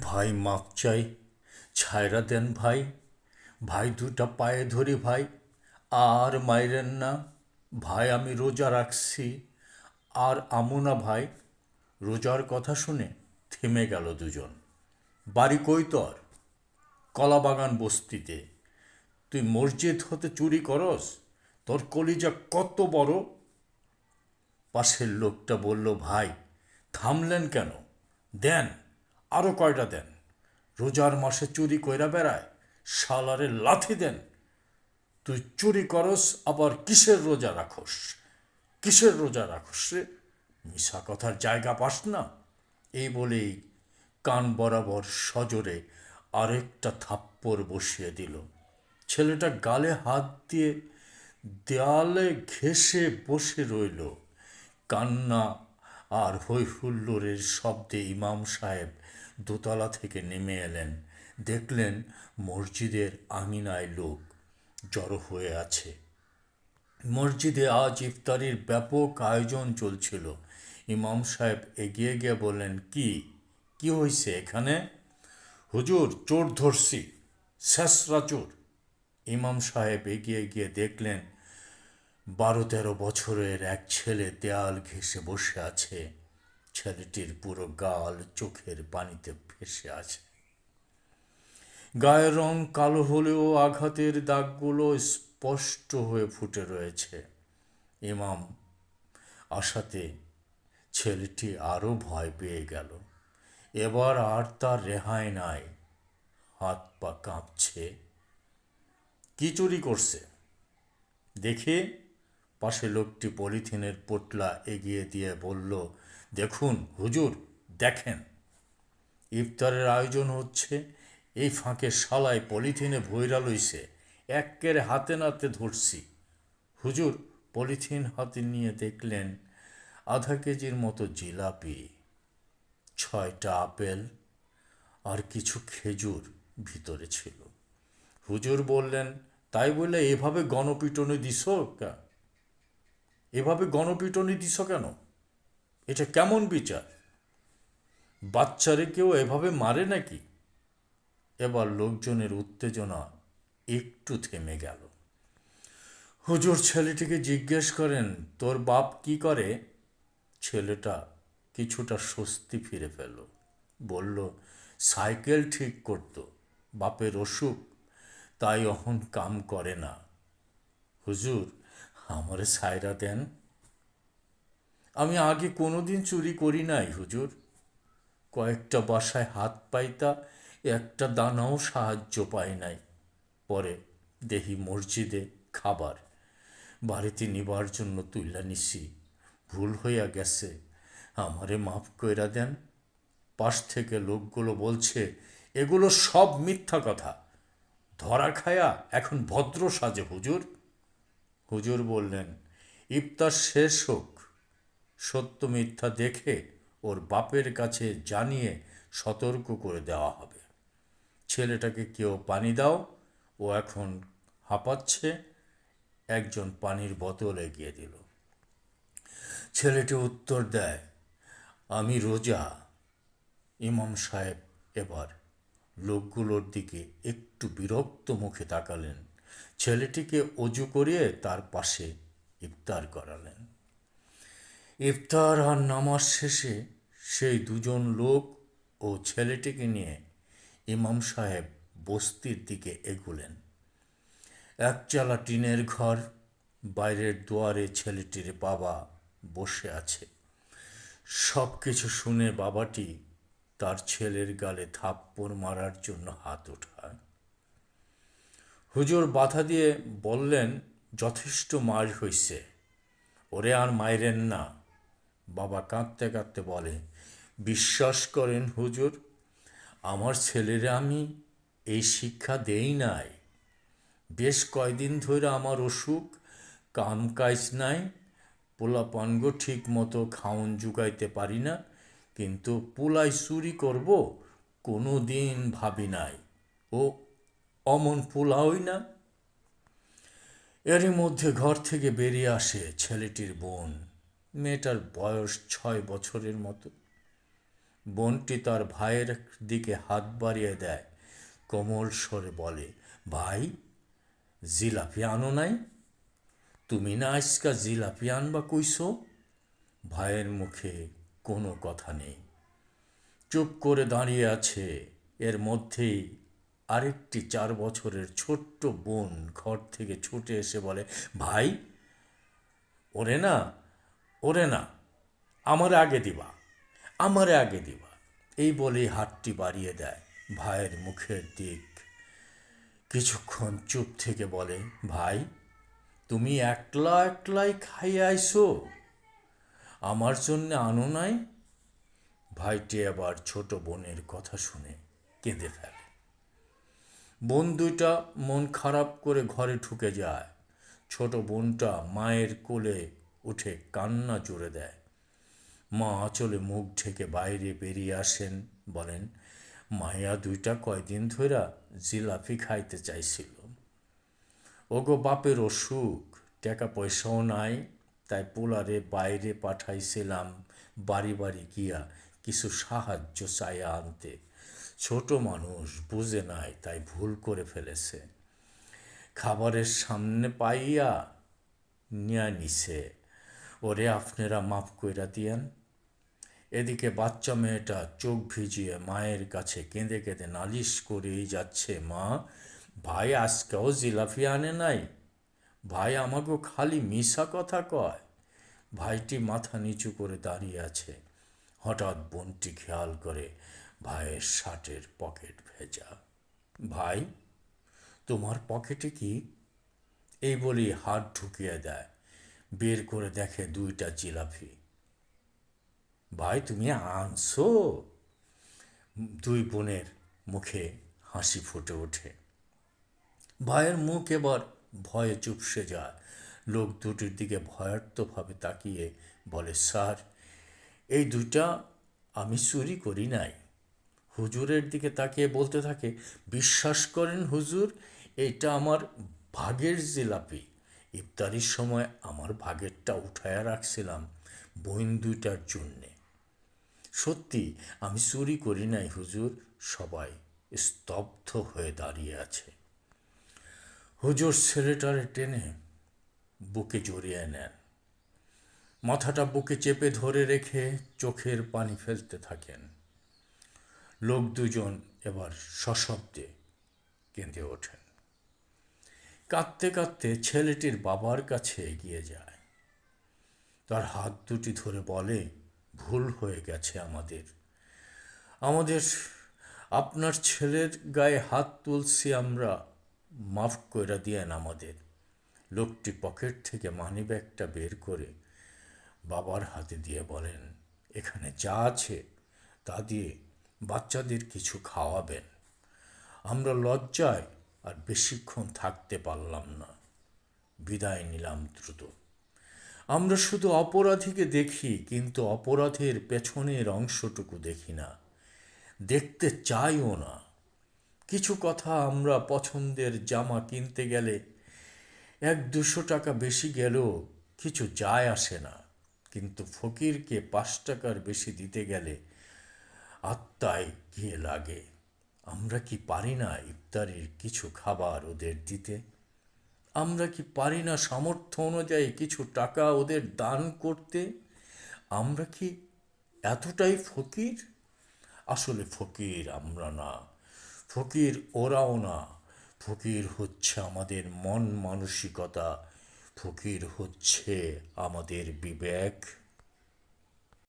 ভাই, মাপ চাই। ছায়রা দেন ভাই। ভাই, দুটা পায়ে ধরি ভাই। আর মাইরেন না। ভাই, আমি রোজা রাখছি। আর আমু না ভাই। রোজার কথা শুনে থেমে গেল দুজন। বাড়ি কই তোর? কলাবাগান বস্তিতে। তুই মসজিদ হতে চুরি করস? তোর কলিজা কত বড়? পাশের লোকটা বলল, ভাই, থামলেন কেন? দেন। আরও কয়টা দেন? রোজার মাসে চুরি কইরা বেড়ায়, শালারে লাথি দেন। তুই চুরি করস, আবার কিসের রোজা রাখস? কিসের রোজা রাখস রে? মিশা কথার জায়গা পাস না। এই বলেই কান বরাবর সজোরে আরেকটা থাপ্পড় বসিয়ে দিল। ছেলেটা গালে হাত দিয়ে দেয়ালে ঘেসে বসে রইল। কান্না আর হৈ হুল্লোড়ের শব্দে ইমাম সাহেব দোতলা থেকে নেমে এলেন। দেখলেন মসজিদের আঙিনায় লোক জড়ো হয়ে আছে। মসজিদে আজ ইফতারির ব্যাপক আয়োজন চলছিল। ইমাম সাহেব এগিয়ে গিয়ে বললেন, কি? কি হয়েছে এখানে? হুজুর, চোর ধরছি। শেষরা চোর ইমাম সাহেব এগিয়ে গিয়ে দেখলেন, বারো তেরো বছরের এক ছেলে দেয়াল ঘেঁষে বসে আছে। ছেলেটির পুরো গাল চোখের পানিতে ভেসে আছে গায়ের রং কালো হলেও আঘাতের দাগগুলো স্পষ্ট হয়ে ফুটে রয়েছে। ইমাম আশাতে ছেলেটি আরও ভয় পেয়ে গেল। এবার আর তার রেহাই নাই। হাত পা কাঁপছে। কি চুরি করছে? দেখে পাশে লোকটি পলিথিনের পোটলা এগিয়ে দিয়ে বলল দেখুন, হুজুর, দেখেন। ইফতারের আয়োজন হচ্ছে, এই ফাঁকে শালায় পলিথিনে ভৈরা লইছে একের হাতে নাতে ধরছি। হুজুর, পলিথিন হাতে নিয়ে দেখলেন, আধা কেজির মতো জিলাপি, ছয়টা আপেল আর কিছু খেজুর ভিতরে ছিল। হুজুর বললেন, তাই বলে এভাবে গণপিটনে দিস এভাবে গণপিটনে দিস কেন? এটা কেমন বিচার? বাচ্চারে কেউ এভাবে মারে নাকি? এবার লোকজনের উত্তেজনা একটু থেমে গেল। হুজুর ছেলেটিকে জিজ্ঞেস করেন, তোর বাপ কি করে? ছেলেটা কিছুটা স্বস্তি ফিরে পেল। বলল, সাইকেল ঠিক করত, বাপের অসুখ, তাই অহন কাম করে না। হুজুর, আমারে সায়রা দেন। আমি আগে কোনোদিন চুরি করি নাই, হুজুর। কয়েকটা বাসায় হাত পাইতা, একটা দানাও সাহায্য পাই নাই। পরে দেহি মসজিদে খাবার বাড়িতে নিবার জন্য তুইলা নিছি। ভুল হইয়া গেছে, আমারে মাফ কইরা দেন। পাশ থেকে লোকগুলো বলছে, এগুলো সব মিথ্যা কথা। ধরা খায়া এখন ভদ্র সাজে, হুজুর। হুজুর বললেন, ইফতার শেষ হোক সত্য মিথ্যা দেখে ওর বাপের কাছে জানিয়ে সতর্ক করে দেওয়া হবে। ছেলেটাকে কেউ পানি দাও, ও এখন হাঁপাচ্ছে, একজন পানির বোতল এগিয়ে দিল। ছেলেটি উত্তর দেয়, আমি রোজা। ইমাম সাহেব এবার লোকগুলোর দিকে একটু বিরক্ত মুখে তাকালেন। ছেলেটিকে অজু করিয়ে তার পাশে ইফতার করালেন। ইফতার আর নামাজ শেষে সেই দুজন লোক ও ছেলেটিকে নিয়ে ইমাম সাহেব বস্তির দিকে এগুলেন। একচালা টিনের ঘর, বাইরের দুয়ারে ছেলেটির বাবা বসে আছে। সব কিছু শুনে বাবাটি তার ছেলের গালে থাপ্পড় মারার জন্য হাত ওঠায় হুজুর বাধা দিয়ে বললেন, যথেষ্ট মার হইছে। ওরে আর মাইরেন না। বাবা কাঁদতে কাঁদতে বলে, বিশ্বাস করেন হুজুর, আমার ছেলেরে আমি এই শিক্ষা দেই নাই। বেশ কয়দিন ধরে আমার অসুখ, কাম কাজ নাই, পোলাপানগো ঠিক মতো খাওন জুগাইতে পারি না, কিন্তু পোলাই চুরি করব কোনো দিন ভাবি নাই। ও অমন পোলাওই না? এরই মধ্যে ঘর থেকে বেরিয়ে আসে ছেলেটির বোন। মেয়েটার বয়স ছয় বছরের মতো। বোনটি তার ভাইয়ের দিকে হাত বাড়িয়ে দেয়। কোমল স্বরে বলে, ভাই, জিলাপি আনো নাই? তুমি না আজকা জিলাপি আনবা কইছো? ভাইয়ের মুখে কোনো কথা নেই। চুপ করে দাঁড়িয়ে আছে। এর মধ্যেই আরেকটি চার বছরের ছোট্ট বোন ঘর থেকে ছুটে এসে বলে, ভাই, ওরে না ওরে না, আমার আগে দিবা, আমারে আগে দিবা। এই বলেই হাতটি বাড়িয়ে দেয় ভাইয়ের মুখের দিক। কিছুক্ষণ চুপ থেকে বলে, ভাই, তুমি একলা একলাই খাইয়ে আইসো, আমার জন্য আনো নাই? ভাইটি আবার ছোট বোনের কথা শুনে কেঁদে ফেলে। বোন দুইটা মন খারাপ করে ঘরে ঢুকে যায়। ছোট বোনটা মায়ের কোলে উঠে কান্না জুড়ে দেয়। মা আঁচলে মুখ ঢেকে বাইরে বেরিয়ে আসেন, বলেন, মায়া, দুইটা কয়দিন ধইরা জিলাপি খাইতে চাইছিল। ওগো বাপের অসুখ, টাকা পয়সাও নাই, তাই পোলারে বাইরে পাঠাইছিলাম, বাড়ি বাড়ি গিয়া কিছু সাহায্য চাইয়া আনতে। ছোট মানুষ বুঝে নাই, তাই ভুল করে ফেলেছে। খাবারের সামনে পাইয়া নিয়া নিছে। ওরে আপনারা মাফ কইরা দিয়েন। এদিকে বাচ্চা মেয়েটা চোখ ভিজিয়ে মায়ের কাছে কেঁদে কেঁদে নালিশ করেই যাচ্ছে, মা, ভাই আজকেও জিলাপি আনে নাই? ভাই আমাকে খালি মিশা কথা কয়। ভাইটি মাথা নিচু করে দাঁড়িয়ে আছে। হঠাৎ বোনটি খেয়াল করে ভাইয়ের শার্টের পকেট ভেজা। ভাই, তোমার পকেটে কি? এই বলি হাত ঢুকিয়ে দেয়। বের করে দেখে দুইটা জিলাপি। ভাই, তুমি আনছো? দুই বোনের মুখে হাসি ফুটে ওঠে। ভাইয়ের মুখ এবার ভয়ে চুপসে যায়। লোক দুটির দিকে ভয়ার্থভাবে তাকিয়ে বলে, স্যার, এই দুইটা আমি চুরি করি নাই। হুজুরের দিকে তাকিয়ে বলতে থাকে, বিশ্বাস করেন হুজুর, এটা আমার ভাগের জিলাপি। ইফতারির সময় আমার ভাগেরটা উঠায়া রাখছিলাম বোন দুইটার জন্যে। সত্যি, আমি চুরি করি নাই হুজুর, সবাই স্তব্ধ হয়ে দাঁড়িয়ে আছে। হুজুর ছেলেটারে টেনে বুকে জড়িয়ে নেন। মাথাটা বুকে চেপে ধরে রেখে চোখের পানি ফেলতে থাকেন। লোক দুজন এবার সশব্দে কেঁদে ওঠেন। কাঁদতে কাঁদতে ছেলেটির বাবার কাছে এগিয়ে যায়। তার হাত দুটি ধরে বলে, ভুল হয়ে গেছে আমাদের। আমাদের, আপনার ছেলের গায়ে হাত তুলছি আমরা, মাফ করে দিয়েন আমাদের। লোকটি পকেট থেকে মানি ব্যাগটা বের করে বাবার হাতে দিয়ে বলেন, এখানে যা আছে, তা দিয়ে বাচ্চাদের কিছু খাওয়াবেন। আমরা লজ্জায় আর বেশিক্ষণ থাকতে পারলাম না। বিদায় নিলাম দ্রুত। আমরা শুধু অপরাধীকে দেখি, কিন্তু অপরাধের পেছনের অংশটুকু দেখি না। দেখতে চাইও না। কিছু কথা আমরা পছন্দের জামা কিনতে গেলে এক দুশো টাকা বেশি গেলেও কিছু যায় আসে না। কিন্তু ফকিরকে পাঁচ টাকার বেশি দিতে গেলে আত্মায় গিয়ে লাগে। আমরা কি পারি না ইফতারির কিছু খাবার ওদের দিতে? আমরা কি পারি না সামর্থ্য অনুযায়ী কিছু টাকা ওদের দান করতে? আমরা কি এতটাই ফকির? আসলে ফকির আমরা না। ফকির ওরাও না। ফকির হচ্ছে আমাদের মন মানসিকতা। ফকির হচ্ছে আমাদের বিবেক।